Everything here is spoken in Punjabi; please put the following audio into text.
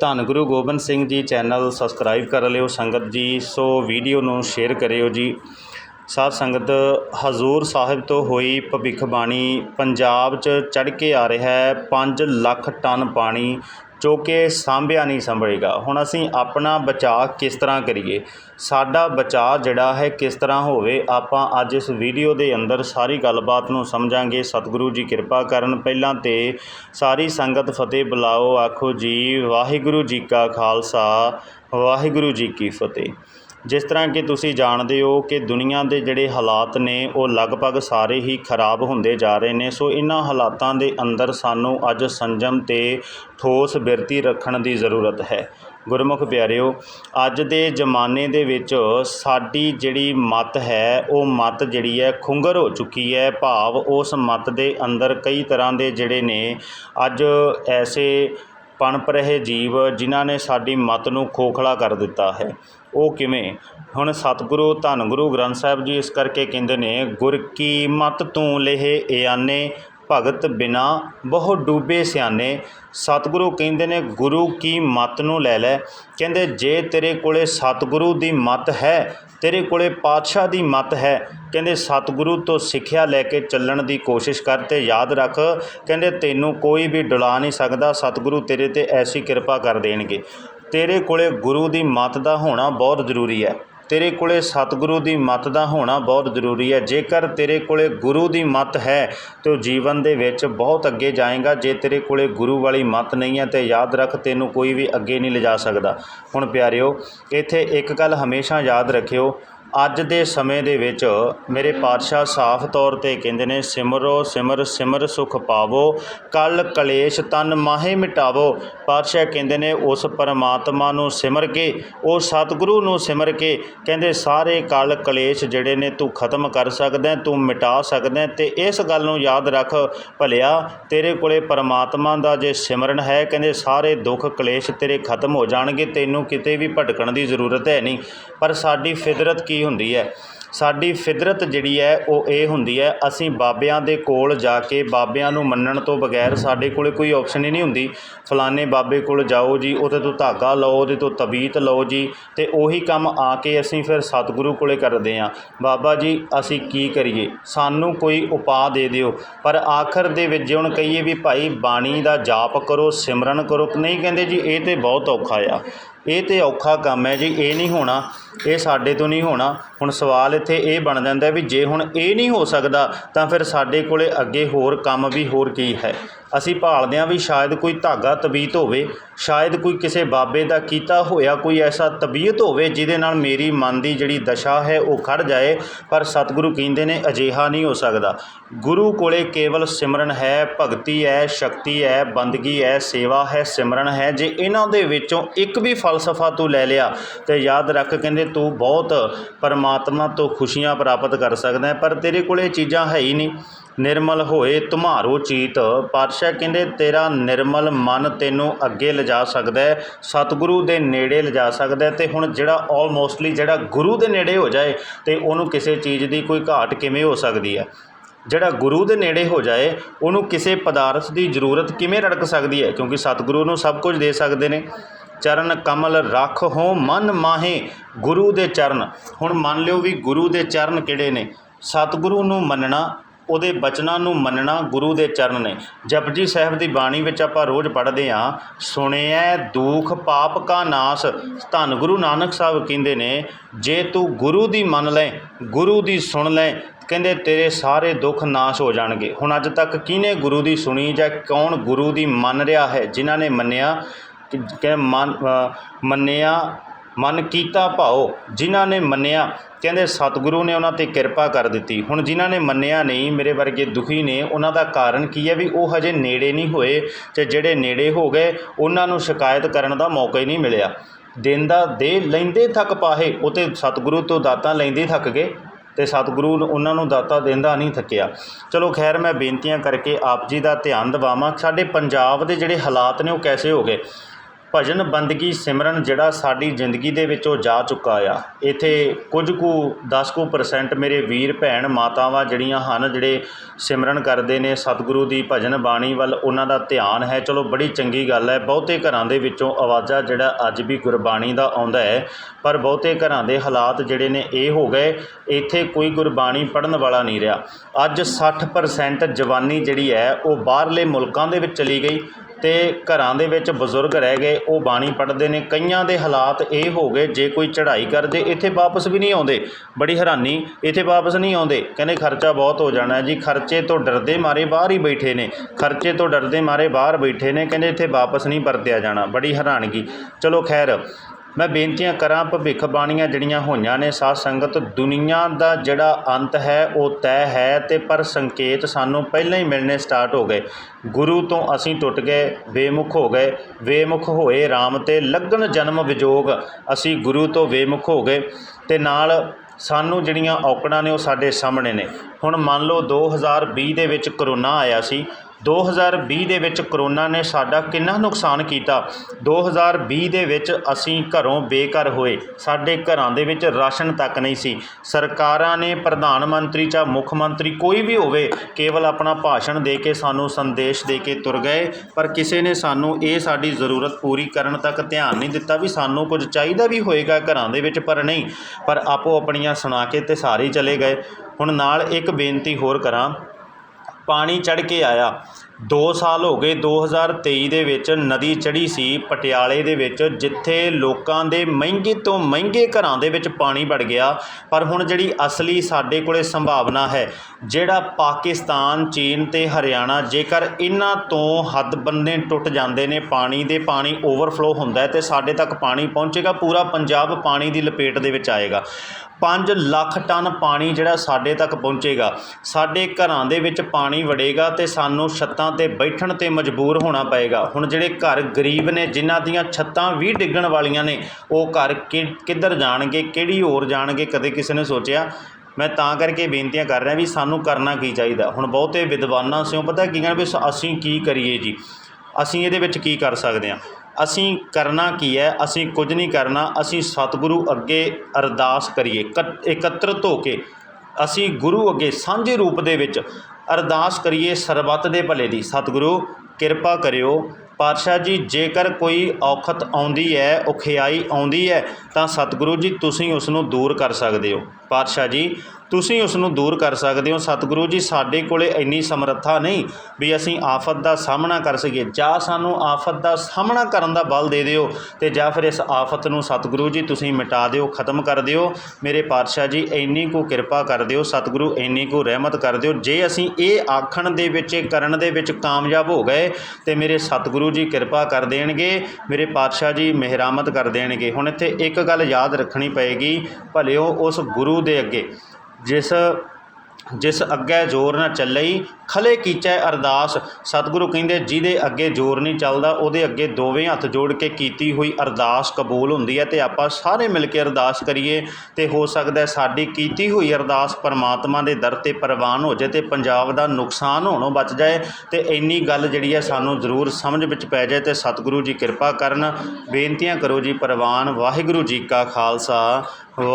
ਧੰਨ ਗੁਰੂ ਗੋਬਿੰਦ ਸਿੰਘ ਜੀ ਚੈਨਲ ਸਬਸਕ੍ਰਾਈਬ ਕਰ ਲਿਓ, ਸੰਗਤ ਜੀ, ਸੋ ਵੀਡੀਓ ਨੂੰ ਸ਼ੇਅਰ ਕਰਿਓ ਜੀ। ਸਾਧ ਸੰਗਤ, ਹਜ਼ੂਰ ਸਾਹਿਬ ਤੋਂ ਹੋਈ ਭਵਿੱਖਬਾਣੀ ਪੰਜਾਬ 'ਚ ਚੜ੍ਹ ਕੇ ਆ ਰਿਹਾ ਹੈ। 5 ਲੱਖ ਟਨ ਪਾਣੀ ਜੋ ਕਿ ਸਾਂਭਿਆ ਨਹੀਂ ਸੰਭਲੇਗਾ। ਹੁਣ ਅਸੀਂ ਆਪਣਾ ਬਚਾਅ ਕਿਸ ਤਰ੍ਹਾਂ ਕਰੀਏ? ਸਾਡਾ ਬਚਾਅ ਜਿਹੜਾ ਹੈ ਕਿਸ ਤਰ੍ਹਾਂ ਹੋਵੇ, ਆਪਾਂ ਅੱਜ ਇਸ ਵੀਡੀਓ ਦੇ ਅੰਦਰ ਸਾਰੀ ਗੱਲਬਾਤ ਨੂੰ ਸਮਝਾਂਗੇ। ਸਤਿਗੁਰੂ ਜੀ ਕਿਰਪਾ ਕਰਨ। ਪਹਿਲਾਂ ਤੇ ਸਾਰੀ ਸੰਗਤ ਫਤਿਹ ਬੁਲਾਓ। ਆਖੋ ਜੀ, ਵਾਹਿਗੁਰੂ ਜੀ ਕਾ ਖਾਲਸਾ, ਵਾਹਿਗੁਰੂ ਜੀ ਕੀ ਫਤਿਹ। ਜਿਸ ਤਰ੍ਹਾਂ ਕਿ ਤੁਸੀਂ ਜਾਣਦੇ ਹੋ ਕਿ ਦੁਨੀਆ ਦੇ ਜਿਹੜੇ ਹਾਲਾਤ ਨੇ, ਉਹ ਲਗਭਗ ਸਾਰੇ ਹੀ ਖਰਾਬ ਹੁੰਦੇ ਜਾ ਰਹੇ ਨੇ। ਸੋ ਇਹਨਾਂ ਹਾਲਾਤਾਂ ਦੇ ਅੰਦਰ ਸਾਨੂੰ ਅੱਜ ਸੰਜਮ ਤੇ ਠੋਸ ਬਿਰਤੀ ਰੱਖਣ ਦੀ ਜ਼ਰੂਰਤ ਹੈ। ਗੁਰਮੁਖ ਪਿਆਰਿਓ, ਅੱਜ ਦੇ ਜ਼ਮਾਨੇ ਦੇ ਵਿੱਚ ਸਾਡੀ ਜਿਹੜੀ ਮਤ ਹੈ, ਉਹ ਮਤ ਜਿਹੜੀ ਹੈ ਖੁੰਗਰ ਹੋ ਚੁੱਕੀ ਹੈ। ਭਾਵ ਉਸ ਮਤ ਦੇ ਅੰਦਰ ਕਈ ਤਰ੍ਹਾਂ ਦੇ ਜਿਹੜੇ ਨੇ, ਅੱਜ ਐਸੇ ਪਣਪ ਰਹੇ ਜੀਵ ਜਿਨ੍ਹਾਂ ਨੇ ਸਾਡੀ ਮਤ ਨੂੰ ਖੋਖਲਾ ਕਰ ਦਿੱਤਾ ਹੈ। ਉਹ ਕਿਵੇਂ? ਹੁਣ ਸਤਿਗੁਰੂ ਧੰਨ ਗੁਰੂ ਗ੍ਰੰਥ ਸਾਹਿਬ ਜੀ ਇਸ ਕਰਕੇ ਕਹਿੰਦੇ ਨੇ, ਗੁਰ ਕੀ ਮਤ ਤੂੰ ਲੇਹ ਇਆਨੇ, ਭਗਤ ਬਿਨਾ ਬਹੁ ਡੂਬੇ ਸਿਆਨੇ? ਸਤਿਗੁਰੂ ਕਹਿੰਦੇ ਨੇ, ਗੁਰੂ ਕੀ ਮਤ ਨੂੰ ਲੈ ਲੈ? ਕਹਿੰਦੇ, ਜੇ ਤੇਰੇ ਕੋਲੇ ਸਤਿਗੁਰੂ ਦੀ ਮਤ ਹੈ, ਤੇਰੇ ਕੋਲੇ ਪਾਤਸ਼ਾਹ ਦੀ ਮਤ ਹੈ। ਕਹਿੰਦੇ, ਸਤਿਗੁਰੂ ਤੋਂ ਸਿੱਖਿਆ ਲੈ ਕੇ ਚੱਲਣ ਦੀ ਕੋਸ਼ਿਸ਼ ਕਰ ਤੇ ਯਾਦ ਰੱਖ। ਕਹਿੰਦੇ, ਤੈਨੂੰ ਕੋਈ ਵੀ ਡੁਲਾ ਨਹੀਂ ਸਕਦਾ, ਸਤਿਗੁਰੂ ਤੇਰੇ ਤੇ ਐਸੀ ਕਿਰਪਾ ਕਰ ਦੇਣਗੇ। ਤੇਰੇ ਕੋਲੇ ਗੁਰੂ ਦੀ ਮੱਤ ਦਾ ਹੋਣਾ ਬਹੁਤ ਜ਼ਰੂਰੀ ਹੈ। ਤੇਰੇ ਕੋਲੇ ਸਤਿਗੁਰੂ ਦੀ ਮੱਤ ਦਾ ਹੋਣਾ ਬਹੁਤ ਜ਼ਰੂਰੀ ਹੈ। ਜੇਕਰ ਤੇਰੇ ਕੋਲੇ ਗੁਰੂ ਦੀ ਮੱਤ ਹੈ, ਤੇ ਉਹ ਜੀਵਨ ਦੇ ਵਿੱਚ ਬਹੁਤ ਅੱਗੇ ਜਾਏਗਾ। ਜੇ ਤੇਰੇ ਕੋਲੇ ਗੁਰੂ ਵਾਲੀ ਮੱਤ ਨਹੀਂ ਹੈ, ਤੇ ਯਾਦ ਰੱਖ, ਤੈਨੂੰ ਕੋਈ ਵੀ ਅੱਗੇ ਨਹੀਂ ਲਿਜਾ ਸਕਦਾ। ਹੁਣ ਪਿਆਰਿਓ, ਇੱਥੇ ਇੱਕ ਗੱਲ ਹਮੇਸ਼ਾ ਯਾਦ ਰੱਖਿਓ। ਅੱਜ ਦੇ ਸਮੇਂ ਦੇ ਵਿੱਚ ਮੇਰੇ ਪਾਤਸ਼ਾਹ ਸਾਫ਼ ਤੌਰ ਤੇ ਕਹਿੰਦੇ ਨੇ, ਸਿਮਰੋ, ਸਿਮਰ ਸਿਮਰ ਸੁਖ ਪਾਵੋ, ਕਲ ਕਲੇਸ਼ ਤਨ ਮਾਹੇ ਮਿਟਾਵੋ। ਪਾਤਸ਼ਾਹ ਕਹਿੰਦੇ ਨੇ, ਉਸ ਪਰਮਾਤਮਾ ਨੂੰ ਸਿਮਰ ਕੇ, ਉਹ ਸਤਿਗੁਰੂ ਨੂੰ ਸਿਮਰ ਕੇ, ਕਹਿੰਦੇ, ਸਾਰੇ ਕਲ ਕਲੇਸ਼ ਜਿਹੜੇ ਨੇ ਤੂੰ ਖਤਮ ਕਰ ਸਕਦਾ, ਤੂੰ ਮਿਟਾ ਸਕਦਾ। ਹੈ ਤੇ ਇਸ ਗੱਲ ਨੂੰ ਯਾਦ ਰੱਖ ਭਲਿਆ, ਤੇਰੇ ਕੋਲੇ ਪਰਮਾਤਮਾ ਦਾ ਜੇ ਸਿਮਰਨ ਹੈ, ਕਹਿੰਦੇ, ਸਾਰੇ ਦੁੱਖ ਕਲੇਸ਼ ਤੇਰੇ ਖਤਮ ਹੋ ਜਾਣਗੇ, ਤੈਨੂੰ ਕਿਤੇ ਵੀ ਭਟਕਣ ਦੀ ਜ਼ਰੂਰਤ ਹੈ ਨਹੀਂ। ਪਰ ਸਾਡੀ ਫਿਦਰਤ ਕੀ ਹੁੰਦੀ ਹੈ। ਸਾਡੀ ਫਿਦਰਤ ਜਿਹੜੀ ਹੈ, ਉਹ ਇਹ ਹੁੰਦੀ ਹੈ, ਅਸੀਂ ਬਾਬਿਆਂ ਦੇ ਕੋਲ ਜਾ ਕੇ ਬਾਬਿਆਂ ਨੂੰ ਮੰਨਣ ਤੋਂ ਬਗੈਰ ਸਾਡੇ ਕੋਲੇ ਕੋਈ ਆਪਸ਼ਨ ਹੀ ਨਹੀਂ ਹੁੰਦੀ। ਫਲਾਣੇ ਬਾਬੇ ਕੋਲ ਜਾਓ ਜੀ, ਉਹਦੇ ਤੋਂ ਧਾਗਾ ਲਓ, ਉਹਦੇ ਤੋਂ ਤਬੀਤ ਲਓ ਜੀ, ਤੇ ਉਹੀ ਕੰਮ ਆ ਕੇ ਅਸੀਂ ਫਿਰ ਸਤਿਗੁਰੂ ਕੋਲੇ ਕਰਦੇ ਹਾਂ। ਬਾਬਾ ਜੀ, ਅਸੀਂ ਕੀ ਕਰੀਏ? ਸਾਨੂੰ ਕੋਈ ਉਪਾਅ ਦੇ ਦਿਓ। ਪਰ ਆਖਰ ਦੇ ਵਿੱਚ ਜੇ ਹੁਣ ਕਹੀਏ ਵੀ ਭਾਈ, ਬਾਣੀ ਦਾ ਜਾਪ ਕਰੋ, ਸਿਮਰਨ ਕਰੋ, ਨਹੀਂ ਕਹਿੰਦੇ ਜੀ, ਇਹ ਤੇ ਬਹੁਤ ਔਖਾ ਆ। ਇਹ ਤੇ ਔਖਾ ਕੰਮ ਹੈ ਜੀ, ਇਹ ਨਹੀਂ ਹੋਣਾ, ਇਹ ਸਾਡੇ ਤੋਂ ਨਹੀਂ ਹੋਣਾ। ਹੁਣ ਸਵਾਲ ਇੱਥੇ ਇਹ ਬਣ ਜਾਂਦਾ ਵੀ ਜੇ ਹੁਣ ਇਹ ਨਹੀਂ ਹੋ ਸਕਦਾ, ਤਾਂ ਫਿਰ ਸਾਡੇ ਕੋਲੇ ਅੱਗੇ ਹੋਰ ਕੰਮ ਵੀ ਹੋਰ ਕੀ ਹੈ। ਅਸੀਂ ਭਾਲਦੇ ਹਾਂ ਵੀ ਸ਼ਾਇਦ ਕੋਈ ਧਾਗਾ ਤਬੀਤ ਹੋਵੇ, ਸ਼ਾਇਦ ਕੋਈ ਕਿਸੇ ਬਾਬੇ ਦਾ ਕੀਤਾ ਹੋਇਆ ਕੋਈ ਐਸਾ ਤਬੀਅਤ ਹੋਵੇ ਜਿਹਦੇ ਨਾਲ ਮੇਰੀ ਮਨ ਦੀ ਜਿਹੜੀ ਦਸ਼ਾ ਹੈ ਉਹ ਖੜ ਜਾਏ, ਪਰ ਸਤਿਗੁਰੂ ਕਹਿੰਦੇ ਨੇ ਅਜਿਹਾ ਨਹੀਂ ਹੋ ਸਕਦਾ। ਗੁਰੂ ਕੋਲੇ ਕੇਵਲ ਸਿਮਰਨ ਹੈ, ਭਗਤੀ ਹੈ, ਸ਼ਕਤੀ ਹੈ, ਬੰਦਗੀ ਹੈ, ਸੇਵਾ ਹੈ, ਸਿਮਰਨ ਹੈ। ਜੇ ਇਹਨਾਂ ਦੇ ਵਿੱਚੋਂ ਇੱਕ ਵੀ ਫਲਸਫਾ ਤੂੰ ਲੈ ਲਿਆ, ਤੇ ਯਾਦ ਰੱਖ ਕਹਿੰਦੇ ਤੂੰ ਬਹੁਤ ਪਰਮਾਤਮਾ ਤੋਂ ਖੁਸ਼ੀਆਂ ਪ੍ਰਾਪਤ ਕਰ ਸਕਦਾ ਪਰ ਤੇਰੇ ਕੋਲੇ ਇਹ ਚੀਜ਼ਾਂ ਹੈ ਹੀ ਨਹੀਂ। ਨਿਰਮਲ ਹੋਏ ਤੁਮਾਰੋ ਚੀਤ। ਪਾਤਸ਼ਾਹ ਕਹਿੰਦੇ, ਤੇਰਾ ਨਿਰਮਲ ਮਨ ਤੈਨੂੰ ਅੱਗੇ ਲਿਜਾ ਸਕਦਾ ਹੈ, ਸਤਿਗੁਰੂ ਦੇ ਨੇੜੇ ਲਿਜਾ ਸਕਦਾ ਹੈ ਤੇ ਹੁਣ ਜਿਹੜਾ ਆਲਮੋਸਟਲੀ ਜਿਹੜਾ ਗੁਰੂ ਦੇ ਨੇੜੇ ਹੋ ਜਾਏ ਤੇ ਉਹਨੂੰ ਕਿਸੇ ਚੀਜ਼ ਦੀ ਕੋਈ ਘਾਟ ਕਿਵੇਂ ਹੋ ਸਕਦੀ ਹੈ? ਜਿਹੜਾ ਗੁਰੂ ਦੇ ਨੇੜੇ ਹੋ ਜਾਏ, ਉਹਨੂੰ ਕਿਸੇ ਪਦਾਰਥ ਦੀ ਜ਼ਰੂਰਤ ਕਿਵੇਂ ਰੜਕ ਸਕਦੀ ਹੈ? ਕਿਉਂਕਿ ਸਤਿਗੁਰੂ ਨੂੰ ਸਭ ਕੁਝ ਦੇ ਸਕਦੇ ਨੇ। ਚਰਨ ਕਮਲ ਰੱਖ ਹੋ ਮਨ ਮਾਹੇ, ਗੁਰੂ ਦੇ ਚਰਨ। ਹੁਣ ਮੰਨ ਲਿਓ ਵੀ ਗੁਰੂ ਦੇ ਚਰਨ ਕਿਹੜੇ ਨੇ? ਸਤਿਗੁਰੂ ਨੂੰ ਮੰਨਣਾ ਉਹਦੇ ਬਚਨਾਂ ਨੂੰ ਮੰਨਣਾ ਗੁਰੂ ਦੇ ਚਰਨ ਨੇ। ਜਪਜੀ ਸਾਹਿਬ ਦੀ ਬਾਣੀ ਵਿੱਚ ਆਪਾਂ ਰੋਜ਼ ਪੜ੍ਹਦੇ ਹਾਂ, ਸੁਣਿਐ ਦੁਖ ਪਾਪ ਕਾ ਨਾਸ। ਧੰਨ ਗੁਰੂ ਨਾਨਕ ਸਾਹਿਬ ਕਹਿੰਦੇ ਨੇ, ਜੇ ਤੂੰ ਗੁਰੂ ਦੀ ਮੰਨ ਲੈ, ਗੁਰੂ ਦੀ ਸੁਣ ਲੈ, ਕਹਿੰਦੇ ਤੇਰੇ ਸਾਰੇ ਦੁੱਖ ਨਾਸ਼ ਹੋ ਜਾਣਗੇ। ਹੁਣ ਅੱਜ ਤੱਕ ਕਿਹਨੇ ਗੁਰੂ ਦੀ ਸੁਣੀ ਜਾਂ ਕੌਣ ਗੁਰੂ ਦੀ ਮੰਨ ਰਿਹਾ ਹੈ, ਜਿਨ੍ਹਾਂ ਨੇ ਮੰਨਿਆ ਕਿ ਮੰਨਿਆ ਮਨ ਕੀਤਾ ਭਾਓ, ਜਿਨ੍ਹਾਂ ਨੇ ਮੰਨਿਆ, ਕਹਿੰਦੇ ਸਤਿਗੁਰੂ ਨੇ ਉਹਨਾਂ ਤੇ ਕਿਰਪਾ ਕਰ ਦਿੱਤੀ। ਹੁਣ ਜਿਨ੍ਹਾਂ ਨੇ ਮੰਨਿਆ ਨਹੀਂ, ਮੇਰੇ ਵਰਗੇ ਦੁਖੀ ਨੇ, ਉਹਨਾਂ ਦਾ ਕਾਰਨ ਕੀ ਹੈ? ਵੀ ਉਹ ਹਜੇ ਨੇੜੇ ਨਹੀਂ ਹੋਏ ਤੇ ਜਿਹੜੇ ਨੇੜੇ ਹੋ ਗਏ, ਉਹਨਾਂ ਨੂੰ ਸ਼ਿਕਾਇਤ ਕਰਨ ਦਾ ਮੌਕਾ ਹੀ ਨਹੀਂ ਮਿਲਿਆ। ਦਿੰਦਾ ਦੇ ਲੈਂਦੇ ਥੱਕ ਪਾਹੇ ਉਹ ਤੇ ਸਤਿਗੁਰੂ ਤੋਂ ਦਾਤਾਂ ਲੈਂਦੇ ਥੱਕ ਗਏ ਤੇ ਸਤਿਗੁਰੂ ਉਹਨਾਂ ਨੂੰ ਦਾਤਾ ਦਿੰਦਾ ਨਹੀਂ ਥੱਕਿਆ। ਚਲੋ ਖੈਰ, ਮੈਂ ਬੇਨਤੀਆਂ ਕਰਕੇ ਆਪ ਜੀ ਦਾ ਧਿਆਨ ਦਿਵਾਵਾਂ। ਸਾਡੇ ਪੰਜਾਬ ਦੇ ਜਿਹੜੇ ਹਾਲਾਤ ਨੇ, ਉਹ ਕੈਸੇ ਹੋ ਗਏ? ਭਜਨ ਬੰਦਗੀ ਸਿਮਰਨ ਜਿਹੜਾ ਸਾਡੀ ਜ਼ਿੰਦਗੀ ਦੇ ਵਿੱਚੋਂ ਜਾ ਚੁੱਕਾ ਆ। ਇੱਥੇ ਕੁਝ ਕੁ 10 ਕੁ ਪਰਸੈਂਟ ਮੇਰੇ ਵੀਰ, ਭੈਣ, ਮਾਤਾਵਾਂ ਜਿਹੜੀਆਂ ਹਨ, ਜਿਹੜੇ ਸਿਮਰਨ ਕਰਦੇ ਨੇ, ਸਤਿਗੁਰੂ ਦੀ ਭਜਨ ਬਾਣੀ ਵੱਲ ਉਹਨਾਂ ਦਾ ਧਿਆਨ ਹੈ। ਚਲੋ, ਬੜੀ ਚੰਗੀ ਗੱਲ ਹੈ। ਬਹੁਤੇ ਘਰਾਂ ਦੇ ਵਿੱਚੋਂ ਆਵਾਜ਼ਾ ਜਿਹੜਾ ਅੱਜ ਵੀ ਗੁਰਬਾਣੀ ਦਾ ਆਉਂਦਾ ਹੈ, ਪਰ ਬਹੁਤੇ ਘਰਾਂ ਦੇ ਹਾਲਾਤ ਜਿਹੜੇ ਨੇ ਇਹ ਹੋ ਗਏ। ਇੱਥੇ ਕੋਈ ਗੁਰਬਾਣੀ ਪੜ੍ਹਨ ਵਾਲਾ ਨਹੀਂ ਰਿਹਾ। ਅੱਜ 60% ਜਵਾਨੀ ਜਿਹੜੀ ਹੈ, ਉਹ ਬਾਹਰਲੇ ਮੁਲਕਾਂ ਦੇ ਵਿੱਚ ਚਲੀ ਗਈ। ਤੇ ਘਰਾਂ ਦੇ ਵਿੱਚ ਬਜ਼ੁਰਗ ਰਹਿ ਗਏ, ਉਹ ਬਾਣੀ ਪੜ੍ਹਦੇ ਨੇ। ਕਈਆਂ ਦੇ ਹਾਲਾਤ ਇਹ ਹੋ ਗਏ, ਜੇ ਕੋਈ ਚੜ੍ਹਾਈ ਕਰ ਜੇ ਇੱਥੇ ਵਾਪਸ ਵੀ ਨਹੀਂ ਆਉਂਦੇ। ਬੜੀ ਹੈਰਾਨੀ, ਇੱਥੇ ਵਾਪਸ ਨਹੀਂ ਆਉਂਦੇ। ਕਹਿੰਦੇ ਖਰਚਾ ਬਹੁਤ ਹੋ ਜਾਣਾ ਜੀ, ਖਰਚੇ ਤੋਂ ਡਰਦੇ ਮਾਰੇ ਬਾਹਰ ਹੀ ਬੈਠੇ ਨੇ। ਖਰਚੇ ਤੋਂ ਡਰਦੇ ਮਾਰੇ ਬਾਹਰ ਬੈਠੇ ਨੇ, ਕਹਿੰਦੇ ਇੱਥੇ ਵਾਪਸ ਨਹੀਂ ਪਰਤਿਆ ਜਾਣਾ। ਬੜੀ ਹੈਰਾਨਗੀ। ਚਲੋ ਖੈਰ ਮੈਂ ਬੇਨਤੀਆਂ ਕਰਾਂ, ਭਵਿੱਖ ਬਾਣੀਆਂ ਜਿਹੜੀਆਂ ਹੋਈਆਂ ਨੇ, ਸਾਧ ਸੰਗਤ, ਦੁਨੀਆ ਦਾ ਜਿਹੜਾ ਅੰਤ ਹੈ, ਉਹ ਤੈਅ ਹੈ ਤੇ ਪਰ ਸੰਕੇਤ ਸਾਨੂੰ ਪਹਿਲਾਂ ਹੀ ਮਿਲਣੇ ਸਟਾਰਟ ਹੋ ਗਏ। ਗੁਰੂ ਤੋਂ ਅਸੀਂ ਟੁੱਟ ਗਏ, ਬੇਮੁਖ ਹੋ ਗਏ, ਬੇਮੁਖ ਹੋਏ RAM ਤੇ ਲੱਗਣ ਜਨਮ ਵਿਜੋਗ ਅਸੀਂ ਗੁਰੂ ਤੋਂ ਬੇਮੁਖ ਹੋ ਗਏ ਤੇ ਨਾਲ ਸਾਨੂੰ ਜਿਹੜੀਆਂ ਔਕੜਾਂ ਨੇ ਉਹ ਸਾਡੇ ਸਾਹਮਣੇ ਨੇ। ਹੁਣ ਮੰਨ ਲਓ 2020 ਦੇ ਵਿੱਚ ਕਰੋਨਾ ਆਇਆ ਸੀ 2020 ਦੇ ਵਿੱਚ ਕਰੋਨਾ ਨੇ ਸਾਡਾ ਕਿੰਨਾ ਨੁਕਸਾਨ ਕੀਤਾ? 2020 ਦੇ ਵਿੱਚ ਅਸੀਂ ਘਰੋਂ ਬੇਘਰ ਹੋਏ। ਸਾਡੇ ਘਰਾਂ ਦੇ ਵਿੱਚ ਰਾਸ਼ਨ ਤੱਕ ਨਹੀਂ ਸੀ। ਸਰਕਾਰਾਂ ਨੇ, ਪ੍ਰਧਾਨ ਮੰਤਰੀ ਜਾਂ ਮੁੱਖ ਮੰਤਰੀ ਕੋਈ ਵੀ ਹੋਵੇ, ਕੇਵਲ ਆਪਣਾ ਭਾਸ਼ਣ ਦੇ ਕੇ ਸਾਨੂੰ ਸੰਦੇਸ਼ ਦੇ ਕੇ ਤੁਰ ਗਏ। ਪਰ ਕਿਸੇ ਨੇ ਸਾਨੂੰ ਇਹ ਸਾਡੀ ਜ਼ਰੂਰਤ ਪੂਰੀ ਕਰਨ ਤੱਕ ਧਿਆਨ ਨਹੀਂ ਦਿੱਤਾ ਵੀ ਸਾਨੂੰ ਕੁਝ ਚਾਹੀਦਾ ਵੀ ਹੋਏਗਾ ਘਰਾਂ ਦੇ ਵਿੱਚ, ਪਰ ਨਹੀਂ। ਪਰ ਆਪੋ ਆਪਣੀਆਂ ਸੁਣਾ ਕੇ ਤੇ ਸਾਰੇ ਹੀ ਚਲੇ ਗਏ। ਹੁਣ ਨਾਲ ਇੱਕ ਬੇਨਤੀ ਹੋਰ ਕਰਾਂ। ਪਾਣੀ ਚੜ੍ਹ ਕੇ ਆਇਆ। ਦੋ ਸਾਲ ਹੋ ਗਏ 2023 ਦੇ ਵਿੱਚ ਨਦੀ ਚੜ੍ਹੀ ਸੀ ਪਟਿਆਲੇ ਦੇ ਵਿੱਚ, ਜਿੱਥੇ ਲੋਕਾਂ ਦੇ ਮਹਿੰਗੇ ਤੋਂ ਮਹਿੰਗੇ ਘਰਾਂ ਦੇ ਵਿੱਚ ਪਾਣੀ ਵੜ ਗਿਆ। ਪਰ ਹੁਣ ਜਿਹੜੀ ਅਸਲੀ ਸਾਡੇ ਕੋਲੇ ਸੰਭਾਵਨਾ ਹੈ, ਜਿਹੜਾ ਪਾਕਿਸਤਾਨ, ਚੀਨ ਤੇ ਹਰਿਆਣਾ, ਜੇਕਰ ਇਹਨਾਂ ਤੋਂ ਹੱਦ ਬੰਨੇ ਟੁੱਟ ਜਾਂਦੇ ਨੇ, ਪਾਣੀ ਦੇ ਪਾਣੀ ਓਵਰਫਲੋ ਹੁੰਦਾ ਹੈ ਤੇ ਸਾਡੇ ਤੱਕ ਪਾਣੀ ਪਹੁੰਚੇਗਾ, ਪੂਰਾ ਪੰਜਾਬ ਪਾਣੀ ਦੀ ਲਪੇਟ ਦੇ ਵਿੱਚ ਆਏਗਾ। 5 ਲੱਖ ਟਨ ਪਾਣੀ ਜਿਹੜਾ ਸਾਡੇ ਤੱਕ ਪਹੁੰਚੇਗਾ, ਸਾਡੇ ਘਰਾਂ ਦੇ ਵਿੱਚ ਪਾਣੀ ਵੜੇਗਾ ਤੇ ਸਾਨੂੰ ਛੱਤਾਂ ਤੇ ਬੈਠਣ ਤੇ ਮਜਬੂਰ ਹੋਣਾ ਪਏਗਾ। ਹੁਣ ਜਿਹੜੇ ਘਰ ਗਰੀਬ ਨੇ, ਜਿਨ੍ਹਾਂ ਦੀਆਂ ਛੱਤਾਂ ਵੀ ਡਿੱਗਣ ਵਾਲੀਆਂ ਨੇ, ਉਹ ਘਰ ਕਿੱਧਰ ਜਾਣਗੇ, ਕਿਹੜੀ ਹੋਰ ਜਾਣਗੇ, ਕਦੇ ਕਿਸੇ ਨੇ ਸੋਚਿਆ? ਮੈਂ ਤਾਂ ਕਰਕੇ ਬੇਨਤੀਆਂ ਕਰ ਰਿਹਾ ਵੀ ਸਾਨੂੰ ਕਰਨਾ ਕੀ ਚਾਹੀਦਾ। ਹੁਣ ਬਹੁਤੇ ਵਿਦਵਾਨਾਂ ਸਿਓ, ਪਤਾ ਕੀ ਕਹਿੰਦੇ ਵੀ ਅਸੀਂ ਕੀ ਕਰੀਏ ਜੀ? ਅਸੀਂ ਇਹਦੇ ਵਿੱਚ ਕੀ ਕਰ ਸਕਦੇ ਹਾਂ? ਅਸੀਂ ਕਰਨਾ ਕੀ ਹੈ? ਅਸੀਂ ਕੁਝ ਨਹੀਂ ਕਰਨਾ। ਅਸੀਂ ਸਤਿਗੁਰੂ ਅੱਗੇ ਅਰਦਾਸ ਕਰੀਏ। ਇਕੱਤਰ ਹੋ ਕੇ ਅਸੀਂ ਗੁਰੂ ਅੱਗੇ ਸਾਂਝੇ ਰੂਪ ਦੇ ਵਿੱਚ ਅਰਦਾਸ ਕਰੀਏ ਸਰਬੱਤ ਦੇ ਭਲੇ ਦੀ। ਸਤਿਗੁਰੂ, ਕਿਰਪਾ ਕਰਿਓ। ਪਾਤਸ਼ਾਹ ਜੀ, ਜੇਕਰ ਕੋਈ ਔਖਤ ਆਉਂਦੀ ਹੈ, ਔਖਿਆਈ ਆਉਂਦੀ ਹੈ, ਤਾਂ ਸਤਿਗੁਰੂ ਜੀ, ਤੁਸੀਂ ਉਸ ਨੂੰ ਦੂਰ ਕਰ ਸਕਦੇ ਹੋ। ਪਾਤਸ਼ਾਹ ਜੀ, ਤੁਸੀਂ ਉਸ ਨੂੰ ਦੂਰ ਕਰ ਸਕਦੇ ਹੋ। ਸਤਿਗੁਰੂ ਜੀ, ਸਾਡੇ ਕੋਲੇ ਇੰਨੀ ਸਮਰੱਥਾ ਨਹੀਂ ਵੀ ਅਸੀਂ ਆਫਤ ਦਾ ਸਾਹਮਣਾ ਕਰ ਸਕੀਏ। ਜਾਂ ਸਾਨੂੰ ਆਫਤ ਦਾ ਸਾਹਮਣਾ ਕਰਨ ਦਾ ਬਲ ਦੇ ਦਿਓ ਤੇ ਜਾਂ ਫਿਰ ਇਸ ਆਫਤ ਨੂੰ ਸਤਿਗੁਰੂ ਜੀ, ਤੁਸੀਂ ਮਿਟਾ ਦਿਓ, ਖਤਮ ਕਰ ਦਿਓ। ਮੇਰੇ ਪਾਤਸ਼ਾਹ ਜੀ, ਇੰਨੀ ਕੁ ਕਿਰਪਾ ਕਰ ਦਿਓ, ਸਤਿਗੁਰੂ ਇੰਨੀ ਕੁ ਰਹਿਮਤ ਕਰ ਦਿਓ। ਜੇ ਅਸੀਂ ਇਹ ਆਖਣ ਦੇ ਵਿੱਚ ਕਰਨ ਦੇ ਵਿੱਚ ਕਾਮਯਾਬ ਹੋ ਗਏ, ਤੇ ਮੇਰੇ ਸਤਿਗੁਰੂ ਜੀ ਕਿਰਪਾ ਕਰ ਦੇਣਗੇ, ਮੇਰੇ ਪਾਤਸ਼ਾਹ ਜੀ, ਮਿਹਰਾਮਤ ਕਰ ਦੇਣਗੇ। ਹੁਣ ਇੱਥੇ ਇੱਕ ਗੱਲ ਯਾਦ ਰੱਖਣੀ ਪਏਗੀ, ਭਲਿਓ ਉਸ ਗੁਰੂ ਦੇ ਅੱਗੇ। ਜਿਸ ਜਿਸ ਅੱਗੇ ਜ਼ੋਰ ਨਾ ਚੱਲਈ, ਖਲੇ ਕੀਚੈ ਅਰਦਾਸ। ਸਤਿਗੁਰੂ ਕਹਿੰਦੇ, ਜਿਹਦੇ ਅੱਗੇ ਜ਼ੋਰ ਨਹੀਂ ਚੱਲਦਾ, ਉਹਦੇ ਅੱਗੇ ਦੋਵੇਂ ਹੱਥ ਜੋੜ ਕੇ ਕੀਤੀ ਹੋਈ ਅਰਦਾਸ ਕਬੂਲ ਹੁੰਦੀ ਹੈ ਤੇ ਆਪਾਂ ਸਾਰੇ ਮਿਲ ਕੇ ਅਰਦਾਸ ਕਰੀਏ ਤੇ ਹੋ ਸਕਦਾ ਸਾਡੀ ਕੀਤੀ ਹੋਈ ਅਰਦਾਸ ਪਰਮਾਤਮਾ ਦੇ ਦਰ ਤੇ ਪ੍ਰਵਾਨ ਹੋ ਜਾਏ ਤੇ ਪੰਜਾਬ ਦਾ ਨੁਕਸਾਨ ਹੋਣੋਂ ਬਚ ਜਾਏ ਤੇ ਇੰਨੀ ਗੱਲ ਜਿਹੜੀ ਹੈ ਸਾਨੂੰ ਜ਼ਰੂਰ ਸਮਝ ਵਿੱਚ ਪੈ ਜਾਏ ਤੇ ਸਤਿਗੁਰੂ ਜੀ ਕਿਰਪਾ ਕਰਨ। ਬੇਨਤੀਆਂ ਕਰੋ ਜੀ, ਪ੍ਰਵਾਨ। ਵਾਹਿਗੁਰੂ ਜੀ ਕਾ ਖਾਲਸਾ।